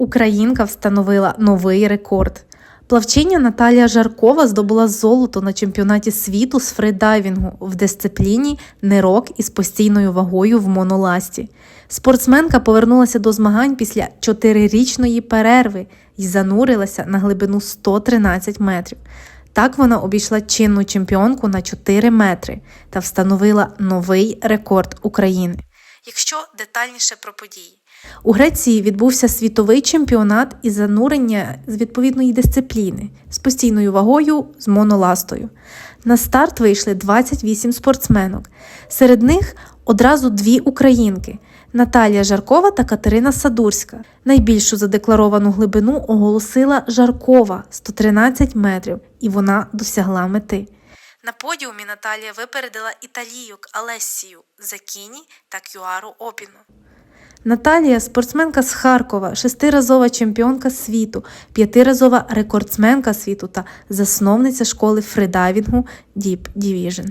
Українка встановила новий рекорд. Плавчиня Наталія Жаркова здобула золото на чемпіонаті світу з фридайвінгу в дисципліні нирок із постійною вагою в моноласті. Спортсменка повернулася до змагань після чотирирічної перерви і занурилася на глибину 113 метрів. Так вона обійшла чинну чемпіонку на 4 метри та встановила новий рекорд України. Якщо детальніше про події, у Греції відбувся світовий чемпіонат із занурення з відповідної дисципліни з постійною вагою з моноластою. На старт вийшли 28 спортсменок. Серед них одразу дві українки Наталія Жаркова та Катерина Садурська. Найбільшу задекларовану глибину оголосила Жаркова 113 метрів, і вона досягла мети. На подіумі Наталія випередила італійок Алесію Закіні та Кюару Опіну. Наталія спортсменка з Харкова, шестиразова чемпіонка світу, п'ятиразова рекордсменка світу та засновниця школи фридайвінгу Deep Division.